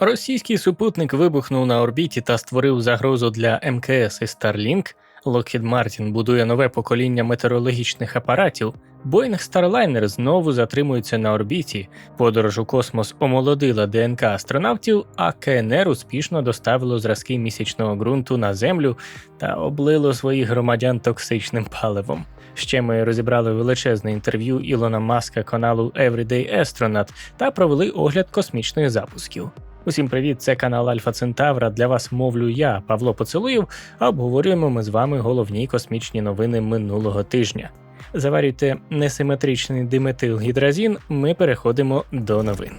Російський супутник вибухнув на орбіті та створив загрозу для МКС і Starlink. Lockheed Martin будує нове покоління метеорологічних апаратів. Boeing Starliner знову затримується на орбіті. Подорож у космос омолодила ДНК астронавтів, а КНР успішно доставило зразки місячного ґрунту на землю та облило своїх громадян токсичним паливом. Ще ми розібрали величезне інтерв'ю Ілона Маска каналу Everyday Astronaut та провели огляд космічних запусків. Усім привіт, це канал Альфа Центавра. Для вас мовлю я, Павло Поцелуєв, а обговорюємо ми з вами головні космічні новини минулого тижня. Заварюйте несиметричний диметилгідразін, ми переходимо до новин.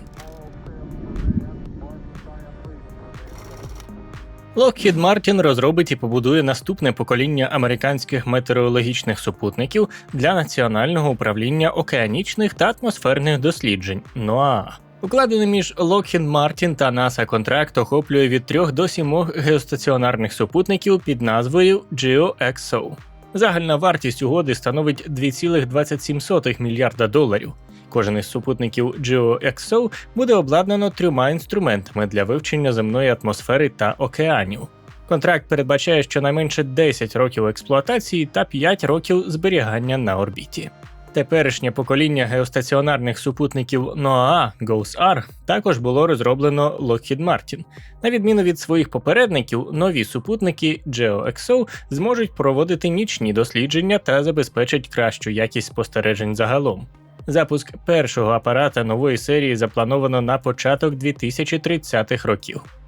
Lockheed Martin розробить і побудує наступне покоління американських метеорологічних супутників для національного управління океанічних та атмосферних досліджень NOAA. Укладений між Lockheed Martin та NASA контракт охоплює від 3 до 7 геостаціонарних супутників під назвою GeoXO. Загальна вартість угоди становить 2,27 мільярда доларів. Кожен із супутників GeoXO буде обладнано трьома інструментами для вивчення земної атмосфери та океанів. Контракт передбачає щонайменше 10 років експлуатації та 5 років зберігання на орбіті. Теперішнє покоління геостаціонарних супутників NOAA GOES-R також було розроблено Lockheed Martin. На відміну від своїх попередників, нові супутники GeoXO зможуть проводити нічні дослідження та забезпечать кращу якість спостережень загалом. Запуск першого апарата нової серії заплановано на початок 2030-х років.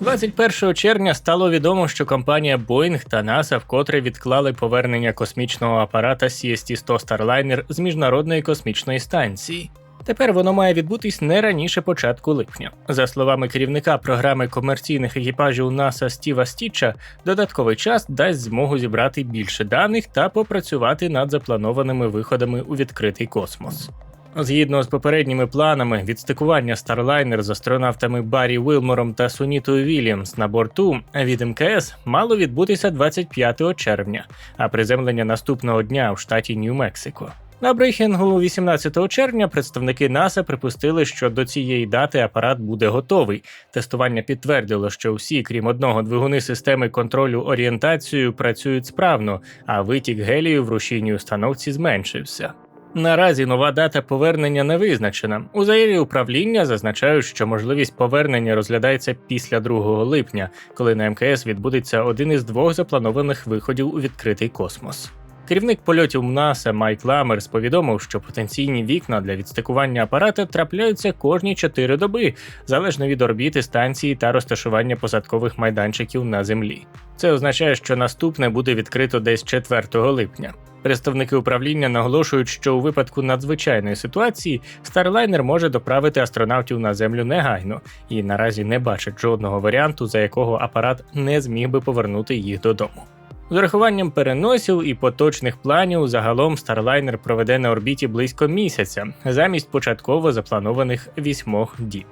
21 червня стало відомо, що компанія Boeing та NASA вкотре відклали повернення космічного апарата CST-100 Starliner з міжнародної космічної станції. Тепер воно має відбутись не раніше початку липня. За словами керівника програми комерційних екіпажів НАСА Стіва Стіча, додатковий час дасть змогу зібрати більше даних та попрацювати над запланованими виходами у відкритий космос. Згідно з попередніми планами, відстикування Starliner з астронавтами Баррі Вилмором та Сунітою Вільямс на борту від МКС мало відбутися 25 червня, а приземлення наступного дня в штаті Нью-Мексико. На брифінгу 18 червня представники НАСА припустили, що до цієї дати апарат буде готовий. Тестування підтвердило, що всі, крім одного двигуни системи контролю орієнтацією, працюють справно, а витік гелію в рушійній установці зменшився. Наразі нова дата повернення не визначена. У заяві управління зазначають, що можливість повернення розглядається після 2 липня, коли на МКС відбудеться один із двох запланованих виходів у відкритий космос. Керівник польотів НАСА Майк Ламерс повідомив, що потенційні вікна для відстикування апарата трапляються кожні 4 доби, залежно від орбіти станції та розташування посадкових майданчиків на землі. Це означає, що наступне буде відкрито десь 4 липня. Представники управління наголошують, що у випадку надзвичайної ситуації Starliner може доправити астронавтів на землю негайно і наразі не бачать жодного варіанту, за якого апарат не зміг би повернути їх додому. З урахуванням переносів і поточних планів загалом Starliner проведе на орбіті близько місяця замість початково запланованих вісьмох діб.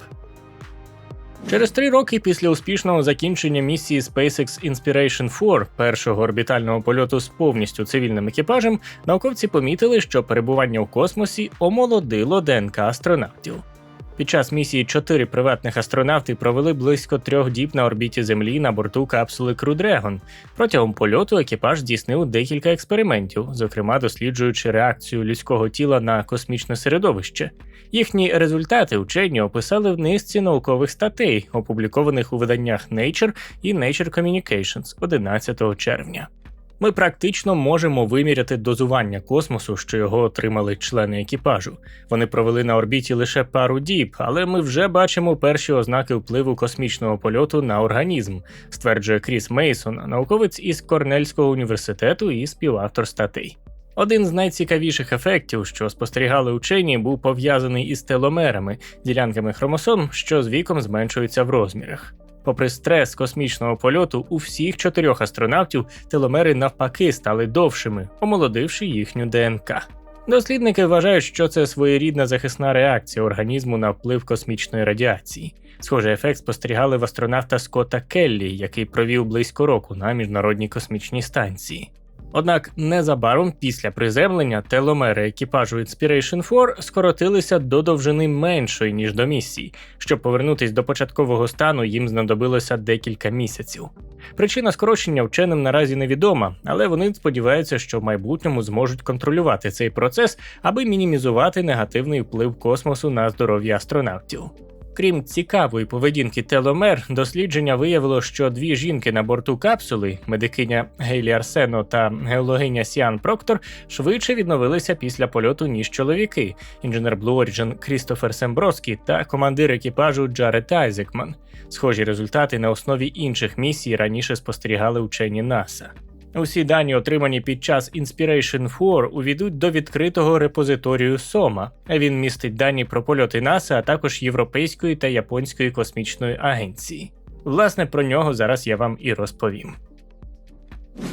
Через три роки після успішного закінчення місії SpaceX Inspiration 4, першого орбітального польоту з повністю цивільним екіпажем, науковці помітили, що перебування в космосі омолодило ДНК астронавтів. Під час місії чотири приватних астронавти провели близько трьох діб на орбіті Землі на борту капсули Crew Dragon. Протягом польоту екіпаж здійснив декілька експериментів, зокрема досліджуючи реакцію людського тіла на космічне середовище. Їхні результати вчені описали в низці наукових статей, опублікованих у виданнях Nature і Nature Communications 11 червня. Ми практично можемо виміряти дозування космосу, що його отримали члени екіпажу. Вони провели на орбіті лише пару діб, але ми вже бачимо перші ознаки впливу космічного польоту на організм, стверджує Кріс Мейсон, науковець із Корнельського університету і співавтор статей. Один з найцікавіших ефектів, що спостерігали учені, був пов'язаний із теломерами, ділянками хромосом, що з віком зменшуються в розмірах. Попри стрес космічного польоту, у всіх чотирьох астронавтів теломери навпаки стали довшими, омолодивши їхню ДНК. Дослідники вважають, що це своєрідна захисна реакція організму на вплив космічної радіації. Схожий ефект спостерігали в астронавта Скотта Келлі, який провів близько року на міжнародній космічній станції. Однак незабаром після приземлення теломери екіпажу Inspiration 4 скоротилися до довжини меншої, ніж до місії. Щоб повернутись до початкового стану, їм знадобилося декілька місяців. Причина скорочення вченим наразі невідома, але вони сподіваються, що в майбутньому зможуть контролювати цей процес, аби мінімізувати негативний вплив космосу на здоров'я астронавтів. Крім цікавої поведінки теломер, дослідження виявило, що дві жінки на борту капсули, медикиня Гейлі Арсено та геологиня Сіан Проктор, швидше відновилися після польоту ніж чоловіки, інженер Blue Origin Крістофер Семброскі та командир екіпажу Джаред Айзекман. Схожі результати на основі інших місій раніше спостерігали учені НАСА. Усі дані, отримані під час Inspiration 4, увійдуть до відкритого репозиторію Сома. Він містить дані про польоти НАСА, а також Європейської та Японської космічної агенції. Власне, про нього зараз я вам і розповім.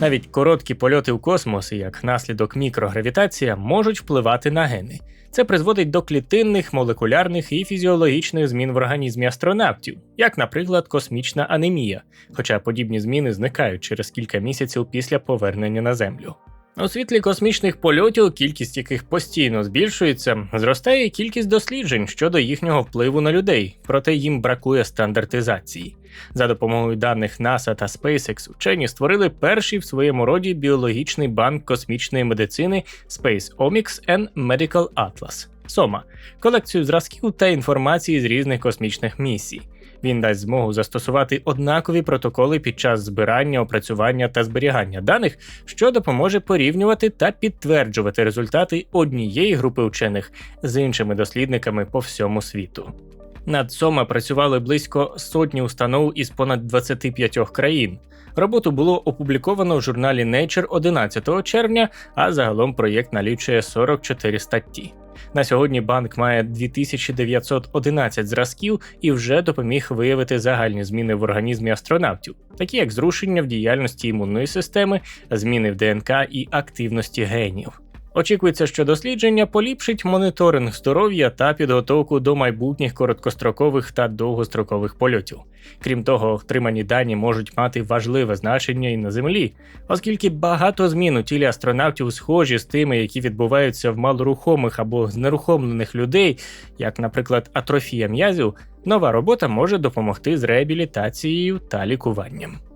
Навіть короткі польоти у космос, як наслідок мікрогравітація, можуть впливати на гени. Це призводить до клітинних, молекулярних і фізіологічних змін в організмі астронавтів, як, наприклад, космічна анемія, хоча подібні зміни зникають через кілька місяців після повернення на Землю. У світлі космічних польотів, кількість яких постійно збільшується, зростає кількість досліджень щодо їхнього впливу на людей, проте їм бракує стандартизації. За допомогою даних NASA та SpaceX вчені створили перший в своєму роді біологічний банк космічної медицини Space Omics and Medical Atlas SOMA, колекцію зразків та інформації з різних космічних місій. Він дасть змогу застосувати однакові протоколи під час збирання, опрацювання та зберігання даних, що допоможе порівнювати та підтверджувати результати однієї групи вчених з іншими дослідниками по всьому світу. Над Сома працювали близько сотні установ із понад 25 країн. Роботу було опубліковано в журналі Nature 11 червня, а загалом проєкт налічує 44 статті. На сьогодні банк має 2911 зразків і вже допоміг виявити загальні зміни в організмі астронавтів, такі як зрушення в діяльності імунної системи, зміни в ДНК і активності генів. Очікується, що дослідження поліпшить моніторинг здоров'я та підготовку до майбутніх короткострокових та довгострокових польотів. Крім того, отримані дані можуть мати важливе значення і на землі, оскільки багато змін у тілі астронавтів схожі з тими, які відбуваються в малорухомих або знерухомлених людей, як, наприклад, атрофія м'язів, нова робота може допомогти з реабілітацією та лікуванням.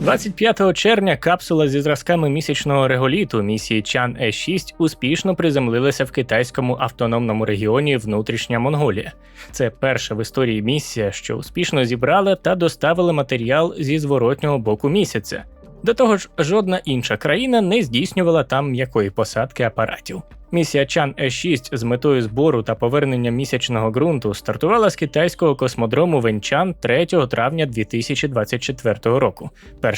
25 червня капсула зі зразками місячного реголіту місії Чан Е 6 успішно приземлилася в китайському автономному регіоні Внутрішня Монголія. Це перша в історії місія, що успішно зібрала та доставила матеріал зі зворотнього боку місяця. До того ж, жодна інша країна не здійснювала там м'якої посадки апаратів. Місія Чан Е 6 з метою збору та повернення місячного ґрунту стартувала з китайського космодрому Венчан 3 травня 2024 року.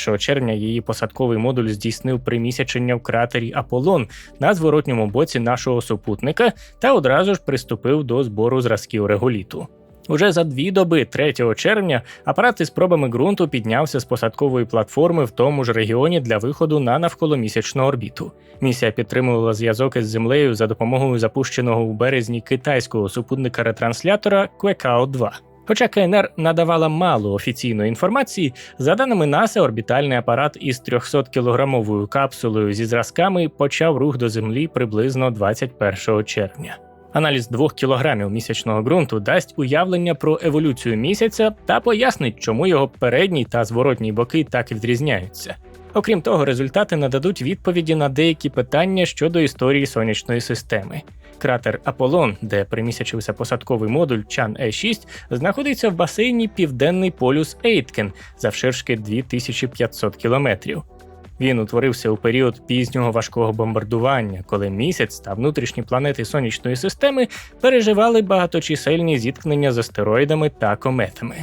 1 червня її посадковий модуль здійснив примісячення в кратері Аполлон на зворотньому боці нашого супутника та одразу ж приступив до збору зразків реголіту. Уже за дві доби 3 червня апарат із пробами ґрунту піднявся з посадкової платформи в тому ж регіоні для виходу на навколомісячну орбіту. Місія підтримувала зв'язок із землею за допомогою запущеного у березні китайського супутника ретранслятора Quekao 2 Хоча КНР надавала мало офіційної інформації, за даними НАСА, орбітальний апарат із 300 кілограмовою капсулою зі зразками почав рух до Землі приблизно 21 червня. Аналіз двох кілограмів місячного ґрунту дасть уявлення про еволюцію місяця та пояснить, чому його передній та зворотній боки так відрізняються. Окрім того, результати нададуть відповіді на деякі питання щодо історії сонячної системи. Кратер Аполлон, де примісячився посадковий модуль Чан Е 6 знаходиться в басейні Південний полюс Ейткен завширшки 2500 кілометрів. Він утворився у період пізнього важкого бомбардування, коли місяць та внутрішні планети сонячної системи переживали багаточисельні зіткнення з астероїдами та кометами.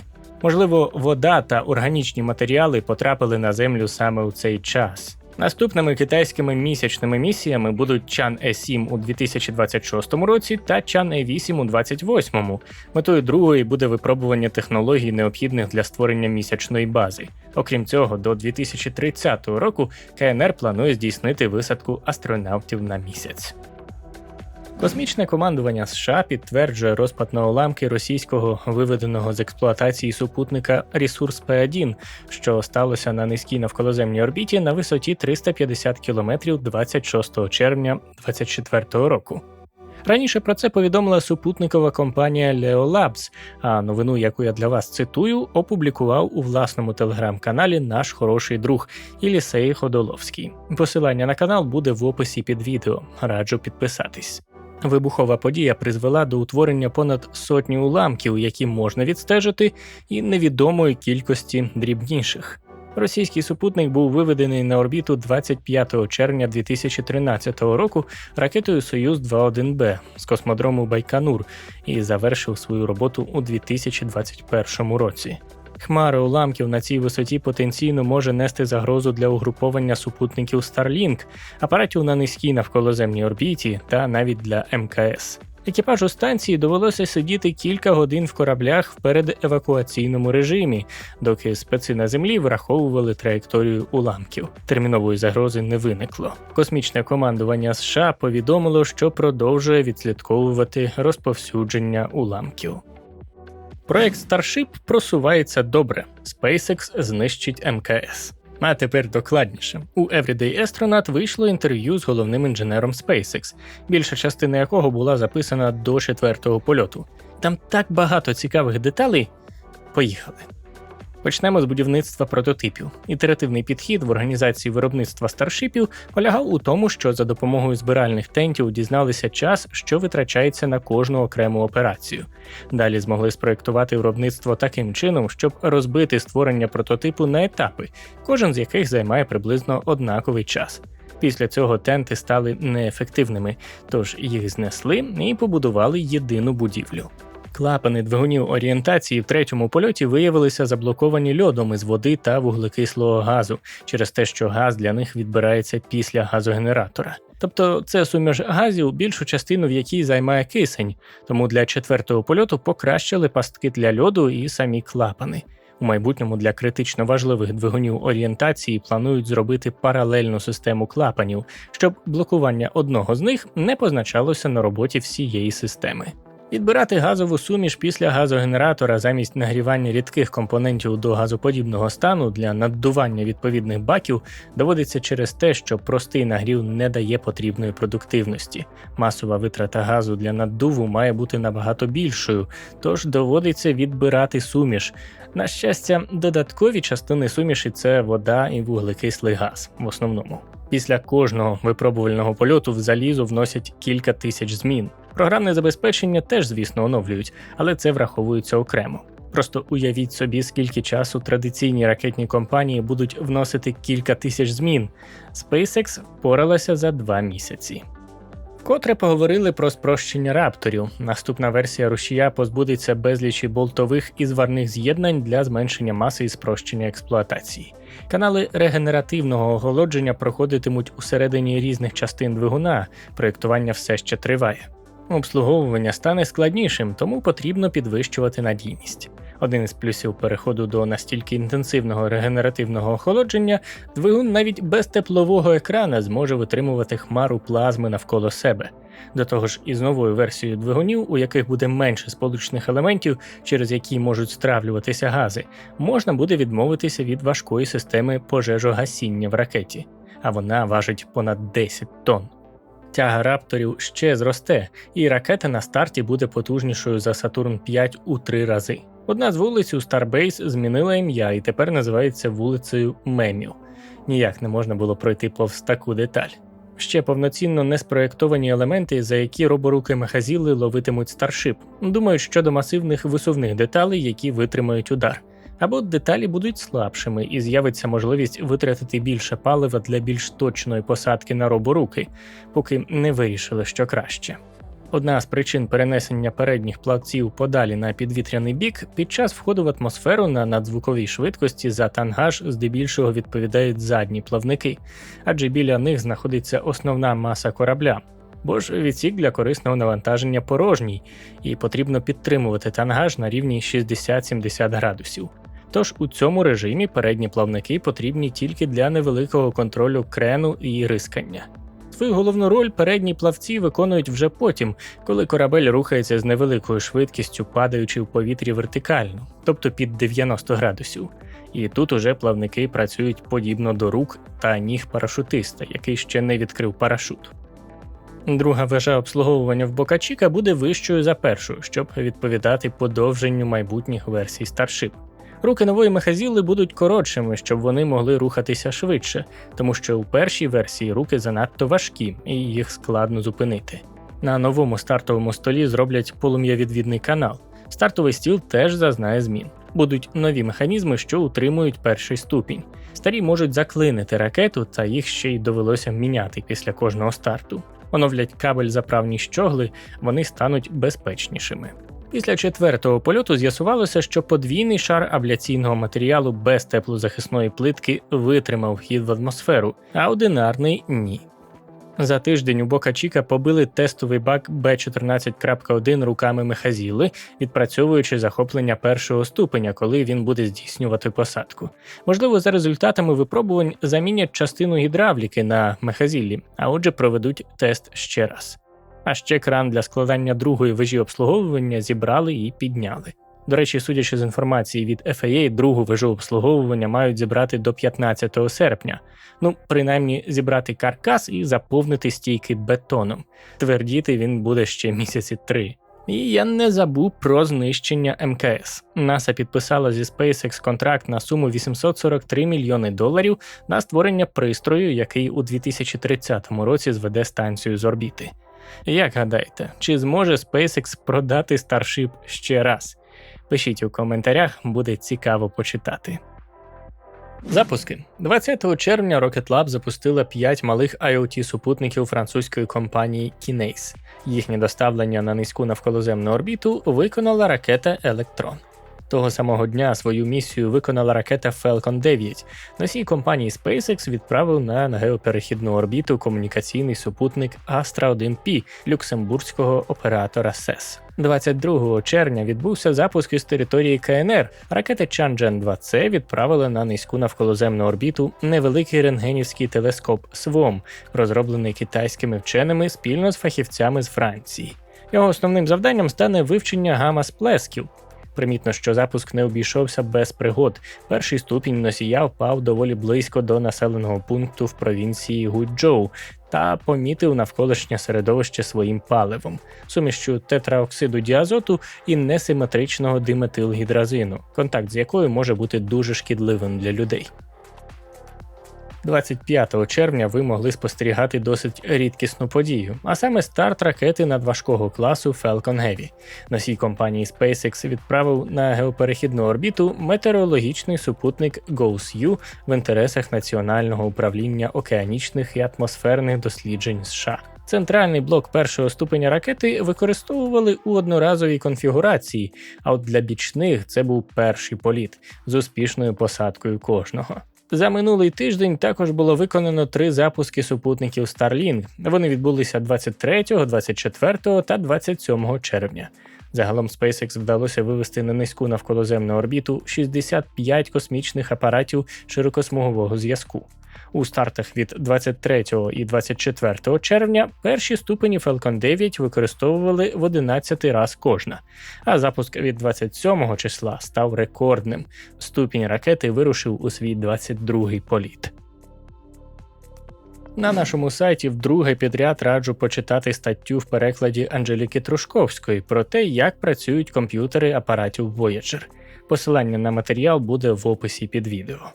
Можливо, вода та органічні матеріали потрапили на Землю саме у цей час. Наступними китайськими місячними місіями будуть Чан Е 7 у 2026 році та Чан Е 8 у 2028. Метою другої буде випробування технологій, необхідних для створення місячної бази. Окрім цього, до 2030 року КНР планує здійснити висадку астронавтів на місяць. Космічне командування США підтверджує розпад на уламки російського виведеного з експлуатації супутника Ресурс П1, що сталося на низькій навколоземній орбіті на висоті 350 км 26 червня 2024 року. Раніше про це повідомила супутникова компанія Leo Labs, а новину, яку я для вас цитую, опублікував у власному телеграм-каналі наш хороший друг Ілісей Ходоловський. Посилання на канал буде в описі під відео. Раджу підписатись. Вибухова подія призвела до утворення понад сотні уламків, які можна відстежити, і невідомої кількості дрібніших. Російський супутник був виведений на орбіту 25 червня 2013 року ракетою Союз 21 б з космодрому Байконур і завершив свою роботу у 2021 році. Хмара уламків на цій висоті потенційно може нести загрозу для угруповання супутників Starlink, апаратів на низькій навколоземній орбіті та навіть для МКС. Екіпажу станції довелося сидіти кілька годин в кораблях в передевакуаційному режимі, доки спеці на землі враховували траєкторію уламків. Термінової загрози не виникло. Космічне командування США повідомило, що продовжує відслідковувати розповсюдження уламків. Проект Starship просувається добре. SpaceX знищить МКС. А тепер докладніше. У Everyday Astronaut вийшло інтерв'ю з головним інженером SpaceX, більша частина якого була записана до четвертого польоту. Там так багато цікавих деталей. Поїхали. Почнемо з будівництва прототипів. Ітеративний підхід в організації виробництва старшипів полягав у тому, що за допомогою збиральних тентів дізналися час, що витрачається на кожну окрему операцію. Далі змогли спроектувати виробництво таким чином, щоб розбити створення прототипу на етапи, кожен з яких займає приблизно однаковий час. Після цього тенти стали неефективними, тож їх знесли і побудували єдину будівлю. Клапани двигунів орієнтації в третьому польоті виявилися заблоковані льодом із води та вуглекислого газу через те, що газ для них відбирається після газогенератора. Тобто це суміш газів, більшу частину в якій займає кисень, тому для четвертого польоту покращили пастки для льоду і самі клапани. У майбутньому для критично важливих двигунів орієнтації планують зробити паралельну систему клапанів, щоб блокування одного з них не позначалося на роботі всієї системи. Відбирати газову суміш після газогенератора замість нагрівання рідких компонентів до газоподібного стану для наддування відповідних баків доводиться через те, що простий нагрів не дає потрібної продуктивності. Масова витрата газу для наддуву має бути набагато більшою, тож доводиться відбирати суміш. На щастя, додаткові частини суміші це вода і вуглекислий газ в основному. Після кожного випробувального польоту в залізо вносять кілька тисяч змін. Програмне забезпечення теж, звісно, оновлюють, але це враховується окремо. Просто уявіть собі, скільки часу традиційні ракетні компанії будуть вносити кілька тисяч змін. SpaceX впоралася за два місяці. Вкотре поговорили про спрощення рапторів. Наступна версія рушія позбудеться безлічі болтових і зварних з'єднань для зменшення маси і спрощення експлуатації. Канали регенеративного охолодження проходитимуть усередині різних частин двигуна, проєктування все ще триває. Обслуговування стане складнішим, тому потрібно підвищувати надійність. Один із плюсів переходу до настільки інтенсивного регенеративного охолодження, двигун навіть без теплового екрана зможе витримувати хмару плазми навколо себе. До того ж, із новою версією двигунів, у яких буде менше сполучних елементів, через які можуть стравлюватися гази, можна буде відмовитися від важкої системи пожежогасіння в ракеті, а вона важить понад 10 тонн. Тяга рапторів ще зросте, і ракета на старті буде потужнішою за Сатурн 5 у три рази. Одна з вулиць у Starbase змінила ім'я і тепер називається вулицею Мемів. Ніяк не можна було пройти повз таку деталь. Ще повноцінно не спроєктовані елементи, за які роборуки Мехазіли ловитимуть старшип. Думаю, щодо масивних висувних деталей, які витримають удар. Або деталі будуть слабшими і з'явиться можливість витратити більше палива для більш точної посадки на роборуки, поки не вирішили, що краще. Одна з причин перенесення передніх плавців подалі на підвітряний бік під час входу в атмосферу на надзвуковій швидкості за тангаж здебільшого відповідають задні плавники, адже біля них знаходиться основна маса корабля. Бо ж відсік для корисного навантаження порожній, і потрібно підтримувати тангаж на рівні 60-70 градусів. Тож у цьому режимі передні плавники потрібні тільки для невеликого контролю крену і рискання. Свою головну роль передні плавці виконують вже потім, коли корабель рухається з невеликою швидкістю, падаючи в повітрі вертикально, тобто під 90 градусів. І тут уже плавники працюють подібно до рук та ніг парашутиста, який ще не відкрив парашут. Друга вежа обслуговування в Бокачіка буде вищою за першу, щоб відповідати подовженню майбутніх версій Starship. Руки нової мехазіли будуть коротшими, щоб вони могли рухатися швидше, тому що у першій версії руки занадто важкі і їх складно зупинити. На новому стартовому столі зроблять полум'явідвідний канал. Стартовий стіл теж зазнає змін. Будуть нові механізми, що утримують перший ступінь. Старі можуть заклинити ракету, та їх ще й довелося міняти після кожного старту. Оновлять кабель заправні щогли, вони стануть безпечнішими. Після четвертого польоту з'ясувалося, що подвійний шар абляційного матеріалу без теплозахисної плитки витримав вхід в атмосферу, а одинарний ні. За тиждень у Бока Чіка побили тестовий баг B14.1 руками Мехазіли, відпрацьовуючи захоплення першого ступеня, коли він буде здійснювати посадку. Можливо, за результатами випробувань замінять частину гідравліки на Мехазіллі, а отже, проведуть тест ще раз. А ще кран для складання другої вежі обслуговування зібрали і підняли. До речі, судячи з інформації від FAA, другу вежу обслуговування мають зібрати до 15 серпня. Ну, принаймні, зібрати каркас і заповнити стійки бетоном. Твердіти він буде ще місяці три. І я не забув про знищення МКС. НАСА підписала зі SpaceX контракт на суму 843 мільйони доларів на створення пристрою, який у 2030 році зведе станцію з орбіти. Як гадаєте, чи зможе SpaceX продати Starship ще раз? Пишіть у коментарях, буде цікаво почитати. Запуски 20 червня Rocket Lab запустила 5 малих IoT супутників французької компанії Kineis. Їхнє доставлення на низьку навколоземну орбіту виконала ракета Electron. Того самого дня свою місію виконала ракета Falcon 9. Носій компанії SpaceX відправив на геоперехідну орбіту комунікаційний супутник Astra 1 P люксембурзького оператора SES. 22 червня відбувся запуск із території КНР. Ракети Chang'e 2C відправили на низьку навколоземну орбіту невеликий рентгенівський телескоп SWOM, розроблений китайськими вченими спільно з фахівцями з Франції. Його основним завданням стане вивчення гамма-сплесків. Примітно, що запуск не обійшовся без пригод. Перший ступінь носія впав доволі близько до населеного пункту в провінції Гуджоу та помітив навколишнє середовище своїм паливом, сумішчю тетраоксиду діазоту і несиметричного диметилгідразину, контакт з якою може бути дуже шкідливим для людей. 25 червня ви могли спостерігати досить рідкісну подію, а саме старт ракети надважкого класу Falcon Heavy. Носій компанії SpaceX відправив на геоперехідну орбіту метеорологічний супутник GOES-U в інтересах Національного управління океанічних і атмосферних досліджень США. Центральний блок першого ступеня ракети використовували у одноразовій конфігурації, а от для бічних це був перший політ з успішною посадкою кожного. За минулий тиждень також було виконано три запуски супутників Starlink. Вони відбулися 23, 24 та 27 червня. Загалом SpaceX вдалося вивести на низьку навколоземну орбіту 65 космічних апаратів широкосмугового зв'язку. У стартах від 23 і 24 червня перші ступені Falcon 9 використовували в 11 раз кожна, а запуск від 27 числа став рекордним. Ступінь ракети вирушив у свій 22-й політ. На нашому сайті вдруге підряд раджу почитати статтю в перекладі Анжеліки Трушковської про те, як працюють комп'ютери апаратів Voyager. Посилання на матеріал буде в описі під відео.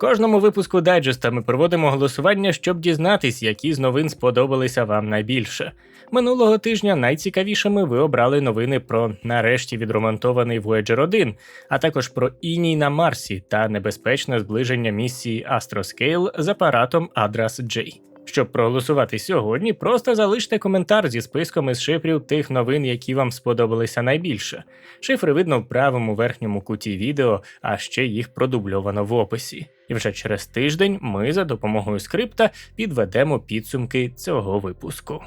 Кожному випуску дайджеста ми проводимо голосування, щоб дізнатись, які з новин сподобалися вам найбільше. Минулого тижня найцікавішими ви обрали новини про нарешті відремонтований Voyager 1, а також про іній на Марсі та небезпечне зближення місії Astroscale з апаратом Adras J. Щоб проголосувати сьогодні, просто залиште коментар зі списком із шифрів тих новин, які вам сподобалися найбільше. Шифри видно в правому верхньому куті відео, а ще їх продубльовано в описі. І вже через тиждень ми за допомогою скрипта підведемо підсумки цього випуску.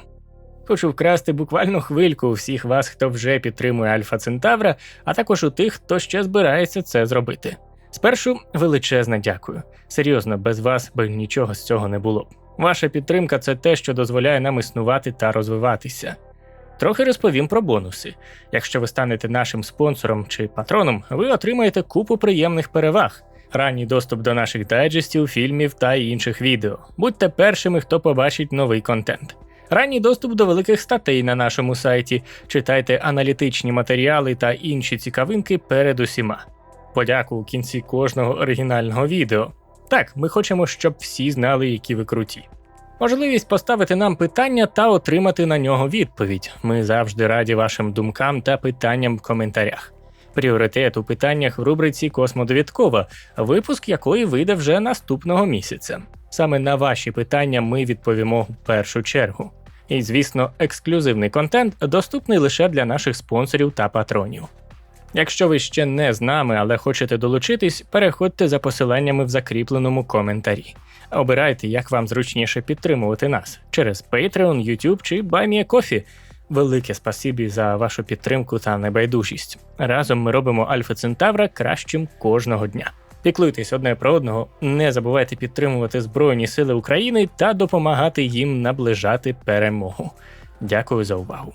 Хочу вкрасти буквально хвильку у всіх вас, хто вже підтримує Альфа Центавра, а також у тих, хто ще збирається це зробити. Спершу величезне дякую. Серйозно, без вас би нічого з цього не було. Ваша підтримка це те, що дозволяє нам існувати та розвиватися. Трохи розповім про бонуси. Якщо ви станете нашим спонсором чи патроном, ви отримаєте купу приємних переваг. Ранній доступ до наших дайджестів, фільмів та інших відео. Будьте першими, хто побачить новий контент. Ранній доступ до великих статей на нашому сайті. Читайте аналітичні матеріали та інші цікавинки перед усіма. Подяку у кінці кожного оригінального відео. Так, ми хочемо, щоб всі знали, які ви круті. Можливість поставити нам питання та отримати на нього відповідь. Ми завжди раді вашим думкам та питанням в коментарях. Пріоритет у питаннях в рубриці Космодовідкова, випуск якої вийде вже наступного місяця. Саме на ваші питання ми відповімо в першу чергу. І, звісно, ексклюзивний контент доступний лише для наших спонсорів та патронів. Якщо ви ще не з нами, але хочете долучитись, переходьте за посиланнями в закріпленому коментарі. Обирайте, як вам зручніше підтримувати нас через Patreon, YouTube чи BuyMeACoffee. Велике спасибі за вашу підтримку та небайдужість. Разом ми робимо Альфа Центавра кращим кожного дня. Піклуйтесь одне про одного, не забувайте підтримувати Збройні Сили України та допомагати їм наближати перемогу. Дякую за увагу.